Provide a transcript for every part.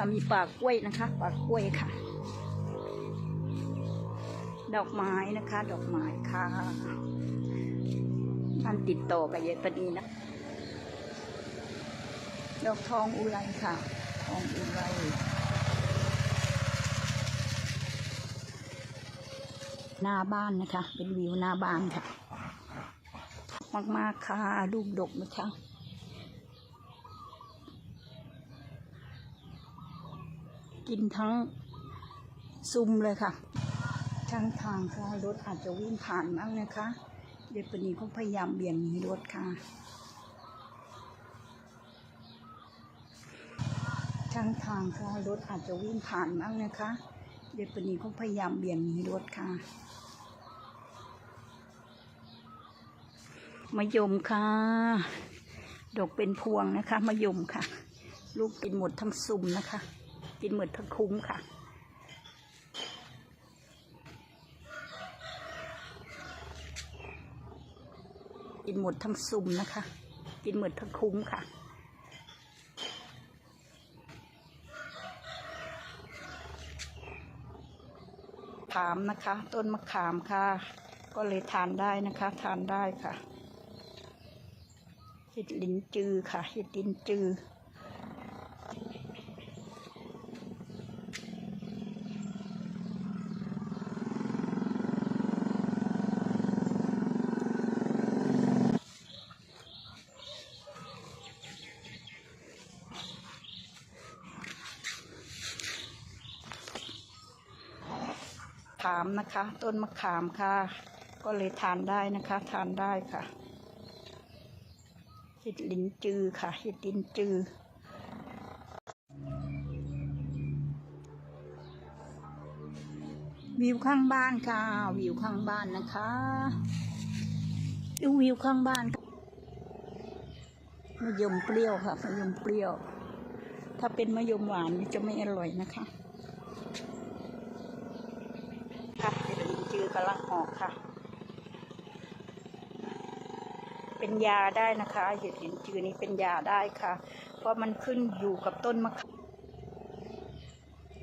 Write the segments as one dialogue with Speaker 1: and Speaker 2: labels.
Speaker 1: ค่ะมีปากกล้วยนะคะ ปากกล้วยค่ะ ดอกไม้นะคะ ดอกไม้ค่ะท่านติดต่อกับยายปณีนะ ดอกทองอุไรค่ะ ทองอุไรหน้าบ้านนะคะ เป็นวิวหน้าบ้านค่ะ มาก ๆ ค่ะ ลูกดกนะคะ กินทั้งซุมเลยค่ะช่างทางค่ะรถอาจจะวิ่งผ่านบ้างนะคะเด็กปนีก็พยายามเบี่ยงหนีรถค่ะ ช่างทางค่ะรถอาจจะวิ่งผ่านบ้างนะคะเด็กปนีก็พยายามเบี่ยงหนีรถค่ะมะยมค่ะ ดอกเป็นพวงนะคะมะยมค่ะ ลูกกินหมดทั้งซุมนะคะ กินหมดทั้งคุ้มค่ะ กินหมดทั้งซุ่มนะคะ กินหมดทั้งคุ้มค่ะขามนะคะ ต้นมะขามค่ะ ก็เลยทานได้นะคะ ทานได้ค่ะเห็ดลิ้นจือค่ะเห็ดลิ้นจือ ขามนะคะ ต้นมะขามค่ะ ก็เลยทานได้นะคะ ทานได้ค่ะเห็ดลิ้นจือค่ะเห็ดลิ้นจือวิวข้างบ้านค่ะ วิวข้างบ้านนะคะ ดูวิวข้างบ้านมะยมเปรี้ยวค่ะมะยมเปรี้ยว ถ้าเป็นมะยมหวานจะไม่อร่อยนะคะเห็ดลิ้นจือ กำลังออกค่ะ เป็นยาได้นะคะเห็ดลิ้นจือนี้เป็นยาได้ค่ะ เพราะมันขึ้นอยู่กับต้นมะขาม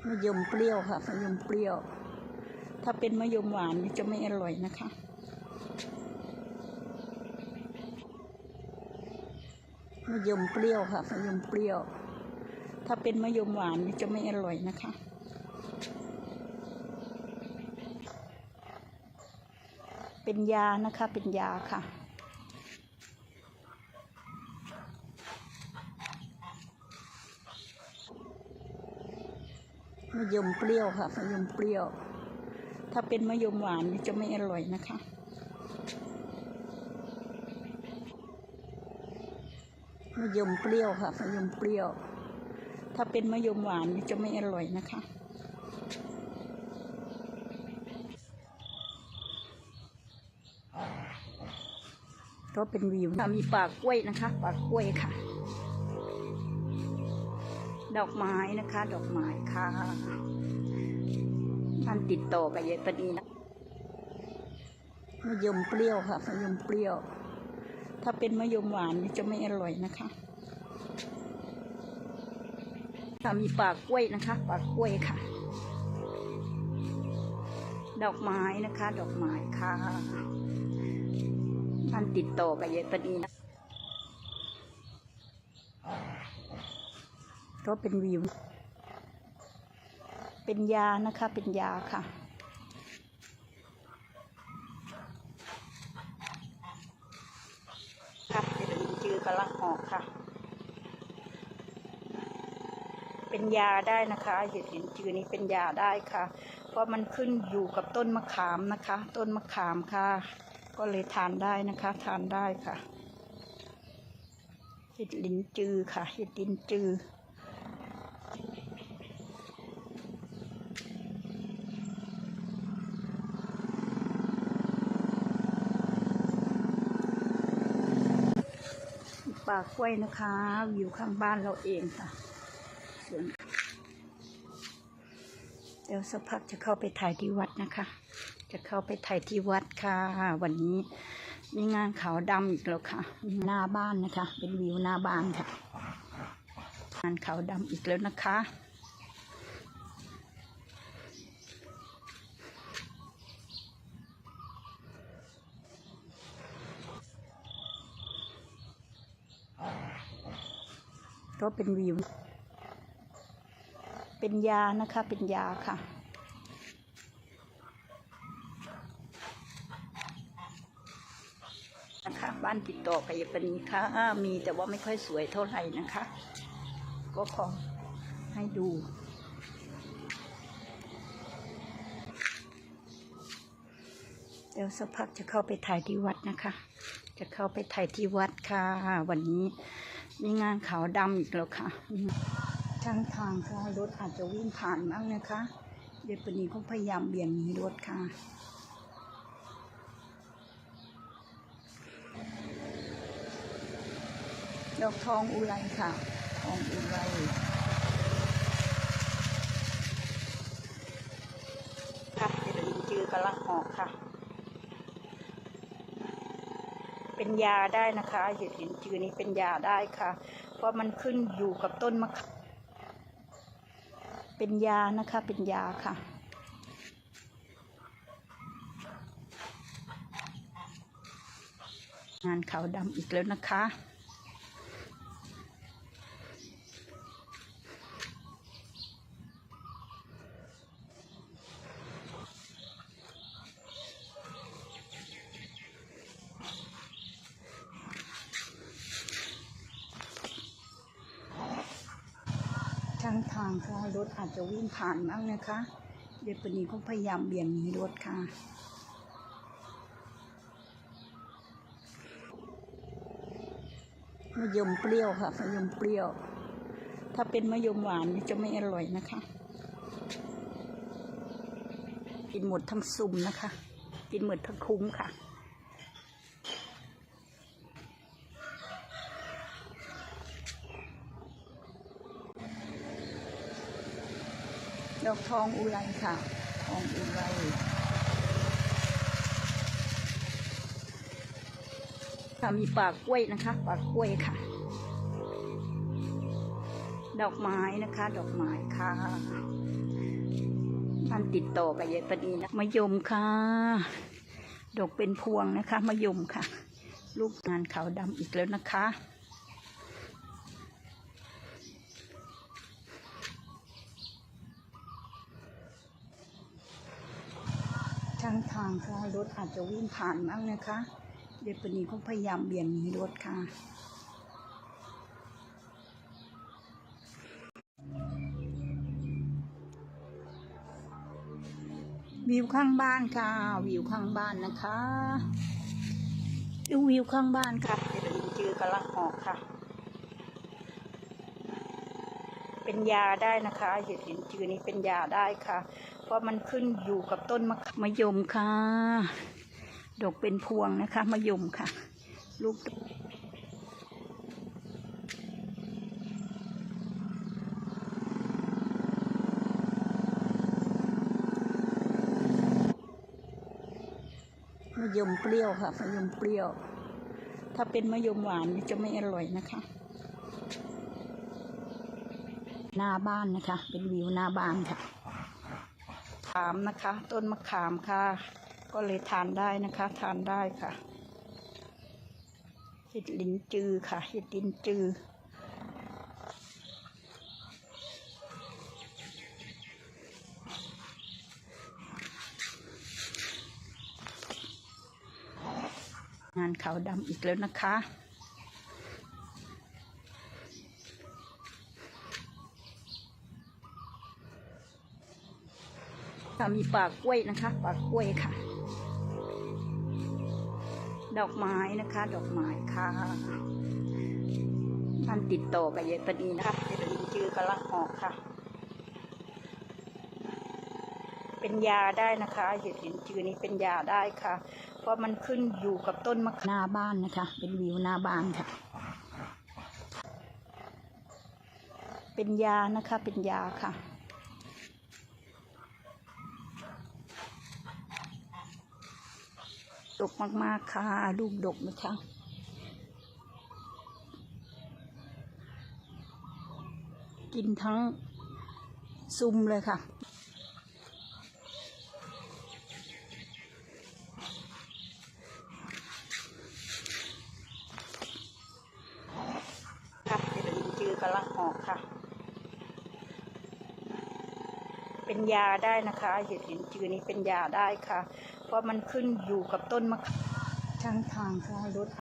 Speaker 1: มะยมเปรี้ยวค่ะมะยมเปรี้ยว ถ้าเป็นมะยมหวานจะไม่อร่อยนะคะมะยมเปรี้ยวค่ะมะยมเปรี้ยว ถ้าเป็นมะยมหวานจะไม่อร่อยนะคะ เป็นยานะคะ เป็นยาค่ะ มะยมเปรี้ยวค่ะมะยมเปรี้ยว ถ้าเป็นมะยมหวานจะไม่อร่อยนะคะมะยมเปรี้ยวค่ะมะยมเปรี้ยว ถ้าเป็นมะยมหวานจะไม่อร่อยนะคะ ก็เป็นวิวค่ะมีปากกล้วยนะคะปากกล้วยค่ะ ดอกไม้นะคะ ดอกไม้ค่ะท่านติดต่อกับยายปณีนะมะยมเปรี้ยวค่ะมะยมเปรี้ยว ถ้าเป็นมะยมหวานจะไม่อร่อยนะคะค่ะมีปากกล้วยนะคะปากกล้วยค่ะ ดอกไม้นะคะ ดอกไม้ค่ะ ท่านติดต่อกับยายปณีนะก็เป็นวิว เป็นยานะคะ เป็นยาค่ะ ค่ะเห็นจือกำลังออกค่ะ เป็นยาได้นะคะเห็ดลิ้นจือนี้เป็นยาได้ค่ะ เพราะมันขึ้นอยู่กับต้นมะขามนะคะ ต้นมะขามค่ะ ก็เลยทานได้นะคะ ทานได้ค่ะเห็ดลิ้นจือค่ะเห็ดลิ้นจือปากกล้วยนะคะวิวข้างบ้านเราเองค่ะ เดี๋ยวสักพักจะเข้าไปถ่ายที่วัดนะคะ จะเข้าไปถ่ายที่วัดค่ะ วันนี้มีงานขาวดำอีกแล้วค่ะ หน้าบ้านนะคะ เป็นวิวหน้าบ้านค่ะ งานขาวดำอีกแล้วนะคะก็เป็นวิว เป็นยานะคะเป็นยาค่ะ นะคะบ้านติดต่อไปปนีค่ะอ่ามีแต่ว่าไม่ค่อยสวยเท่าไหร่นะคะ ก็ขอให้ดูเดี๋ยวสักพักจะเข้าไปถ่ายที่วัดนะคะ จะเข้าไปถ่ายที่วัดค่ะ วันนี้มีงานขาวดำอีกแล้วค่ะ ทางทางค่ะรถอาจจะวิ่งผ่านบ้างนะคะเดี๋ยวปนีก็พยายามเบี่ยงหนีรถค่ะ ดอกทองอุไรค่ะ ทองอุไรค่ะเดี๋ยวลินจือกำลังออกค่ะ เป็นยาได้นะคะเห็ดลินจือนี้เป็นยาได้ค่ะ เพราะมันขึ้นอยู่กับต้นมะขาม เป็นยานะคะ เป็นยาค่ะ งานขาวดำอีกแล้วนะคะ ทางทางค่ะรถอาจจะวิ่งผ่านบ้างนะคะ เดี๋ยวปนีก็พยายามเบี่ยงหนีรถค่ะมะยมเปรี้ยวค่ะมะยมเปรี้ยว ถ้าเป็นมะยมหวานจะไม่อร่อยนะคะ กินหมดทั้งซุ่มนะคะ กินหมดทั้งคุ้มค่ะ ดอกทองอุไรค่ะ ทองอุไรค่ะมีปากกล้วยนะคะ ปากกล้วยค่ะ ดอกไม้นะคะ ดอกไม้ค่ะมันติดต่อกับยายปณีนะมะยมค่ะ ดอกเป็นพวงนะคะมะยมค่ะ ลูกงานขาวดำอีกแล้วนะคะ ทางทางค่ะรถอาจจะวิ่งผ่านบ้างนะคะ เดี๋ยวปนี้ก็พยายามเบี่ยงหนีรถค่ะวิวข้างบ้านค่ะ วิวข้างบ้านนะคะดูวิวข้างบ้านค่ะเดี๋ยวลินจือกำลังออกค่ะ เป็นยาได้นะคะเห็ดลินจือนี้เป็นยาได้ค่ะ เพราะมันขึ้นอยู่กับต้นมะมะยมค่ะ ดอกเป็นพวงนะคะมะยมค่ะ ลูกมะยมเปรี้ยวค่ะมะยมเปรี้ยว ถ้าเป็นมะยมหวานจะไม่อร่อยนะคะ หน้าบ้านนะคะ เป็นวิวหน้าบ้านค่ะามนะคะ ต้นมะขามค่ะ ก็เลยทานได้นะคะ ทานได้ค่ะเห็ดลินจือค่ะเห็ดลินจืองานขาวดำอีกแล้วนะคะ ค่ะมีปากกล้วยนะคะปากกล้วยค่ะ ดอกไม้นะคะ ดอกไม้ค่ะมันติดต่อกับยายปณีนะคะเยวลินจือกำลังออกค่ะ เป็นยาได้นะคะเห็ดลินจือนี้เป็นยาได้ค่ะ เพราะมันขึ้นอยู่กับต้นมะขามหน้าบ้านนะคะ เป็นวิวหน้าบ้านค่ะ เป็นยานะคะเป็นยาค่ะ ดกมาก ๆ ค่ะ ลูกดกนะคะกินทั้งซุมเลยค่ะค่ะเดี๋ยวลินจือกำลังลังออกค่ะ เป็นยาได้นะคะเห็ดลินจือนี้เป็นยาได้ค่ะ เพราะมันขึ้นอยู่กับต้นมะขามทางทางค่ะรถ